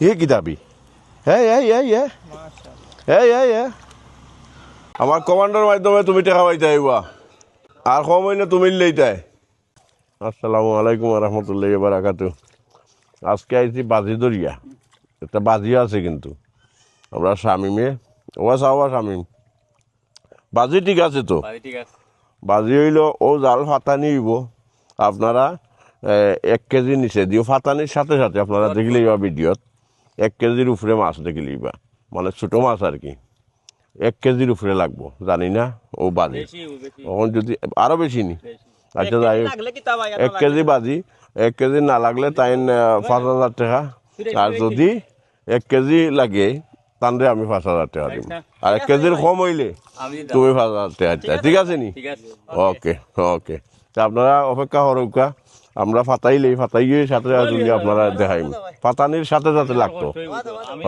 এ কি দাবি? হ্যাঁ এই এই এ এই এই এ আমার কমান্ডার মাধ্যমে তুমি টাকা পাইতে আইবা। আর কম হইলে তুমি লইতাই। আসসালামু আলাইকুম রহমতুল্লাহ বারাকাতু আজকে আইছি বাজি দরিয়া একটা বাজি আছে কিন্তু। আমরা স্বামীমে ওয়া সাহবা স্বামীম বাজি ঠিক আছে তো? বাজি হইল ও জাল ফাতানি হইব। আপনারা এক কেজি নিচে দিও। ফাতানির সাথে সাথে আপনারা দেখিলেই বা ভিডিওত। এক কেজির উপরে মাছ দেখিলেই বা মানে ছোটো মাছ আর কি এক কেজির উপরে লাগবো জানি না ও বাজি। তখন যদি আরও বেশি নি। আচ্ছা যাই এক কেজি বাজি এক কেজি না লাগলে তাই পাঁচ হাজার টাকা। আর যদি এক কেজি লাগে তাহলে আমি পাঁচ হাজার টাকা দিব। আর এক কেজির কম হইলে তুমি পাঁচ হাজার টাকা ঠিক আছে নি? ওকে। ওকে তা আপনারা অপেক্ষা করুকা আমরা ফাতাইলেই ফাতাইয়ে সাথে যদি আপনারা দেখাইম ফাতানির সাথে সাথে লাগতো।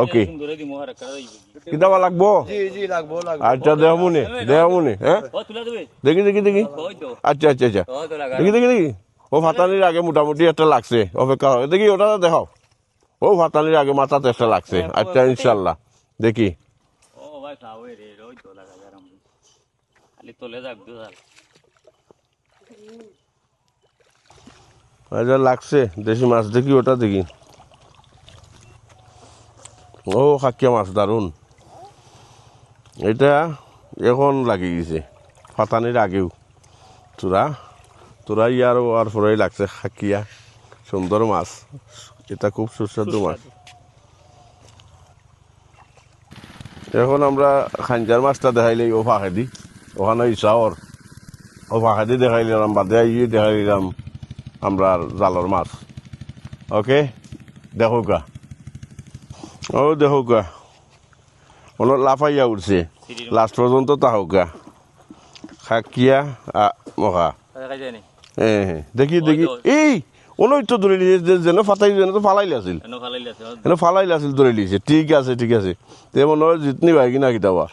ওকে। দিমু কিতাবা লাগবো? জি জি লাগবো লাগবো। আচ্ছা দেহ মনে দেহ মনে হ্যাঁ? দেখি দেখি দেখি। আচ্ছা আচ্ছা আচ্ছা। ও তো লাগা দেখি দেখি দেখি। ও ফাতানির আগে মোটামুটি একটা লাগছে অপেক্ষা হয় দেখি ওটা দেখাও। ও ফাতানির আগে মাথাতে একটা লাগছে। আচ্ছা ইনশাল্লাহ। দেখি। খালি তোলে যাক আচ্ছা লাগছে, দেশি মাছ দেখি, ওটা দেখি। ও খাকিয়া মাছ দারুণ এটা এখন লাগি গেছে ফাতানির আগেও। তোরা তোরা ইয়ার আর পরেই লাগছে খাকিয়া সুন্দর মাছ, এটা খুব সুস্বাদু মাছ। এখন আমরা খাঞ্জার মাছটা দেখাইলেই ও ফাঁকে ওখানে ইসাওর ও ফাঁকে দেখাইলাম বাদে আইয়ে দেখাইলাম আমরা জালর মাছ। ওকে দেখো গা। ও দেখো গা। ওনো লাফাইয়া উঠছে। লাস্ট পর্যন্ত তাহো গা। খাকিয়া মহা। হ্যাঁ দেখি দেখি। এই ওনই তো ধরে লিয়েছে যেন ফাতাই যেন তো ফালাইলে আছিল। এনো ফালাইলে আছে যেন ফালাইলে আছিল ধরে লিয়েছে ঠিক আছে ঠিক আছে। তেমন হয় জিতনি ভাই কিনা কিতাবা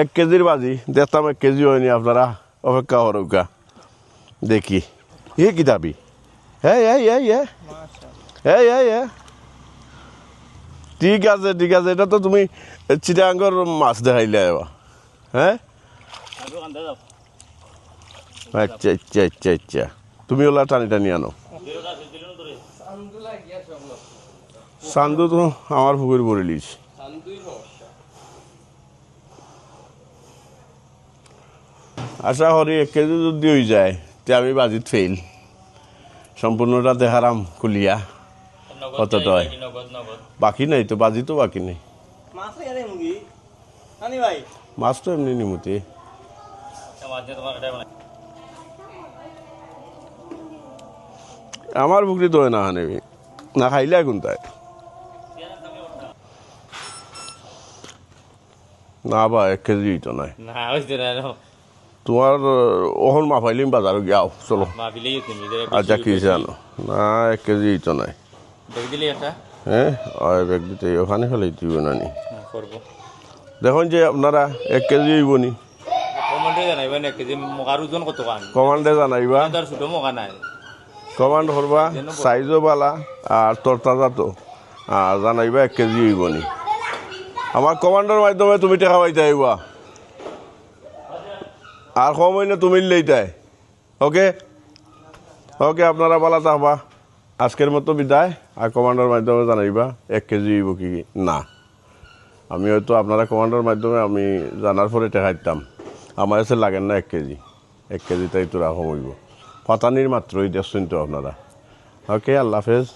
এক কেজির বাজি দেখতাম এক কেজি হয়নি আপনারা অপেক্ষা করুকা দেখি। এ কি হ্যাঁ এই এই এই এই এই এই ঠিক আছে ঠিক আছে। এটা তো তুমি চিটাঙ্গর মাছ দেখাইলে হ্যাঁ আচ্ছা আচ্ছা আচ্ছা আচ্ছা তুমি ওলা টানি টানি আনো। চান্দু তো আমার পুকুর পরে লিস আশা করি এক কেজি যদি হয়ে যায়। তে আমি বাজিত ফেল সম্পূর্ণটা দেখারাম কুলিয়া। নগদ কত টয়? বাকি নাই তো বাজি তো বাকি নেই। মাছ এনে মুগি। আনি ভাই। মাছ তো এমনি নিমুতি আমার পুকুরি তো না হানেবি না খাইলে এখন তাই? না বা এক কেজি তো নাই না। তোমার ওহন মাফাইলিম বাজারও গিয়াও চলো। আচ্ছা কি জানো? না এক কেজি তো নাই। হ্যাঁ ওই ব্যাগ দিতে ওখানে ফেলে দিব না নি দেখুন যে আপনারা এক কেজি হইব নি। কমান্ডে জানাইবা কমান্ডে তার করবা সাইজও বালা আর তরতাজা তো আর জানাইবা এক কেজি হইব নি। আমার কমান্ডার মাধ্যমে তুমি টাকা পাইতে আইবা আর কম হইলে তুমি লইতাই ওকে? ওকে, আপনারা বলা থাকবা আজকের মতো বিদায়। আর কমান্ডার মাধ্যমে জানাইবা, এক কেজি হইব কি না। আমি হয়তো আপনারা কমান্ডার মাধ্যমে আমি জানার পরে দিতাম আমার কাছে লাগেন না এক কেজি। এক কেজি তাই তো রাখম হইব পাতানির মাত্রই দেখছেন তো আপনারা। ওকে, আল্লাহ হাফেজ।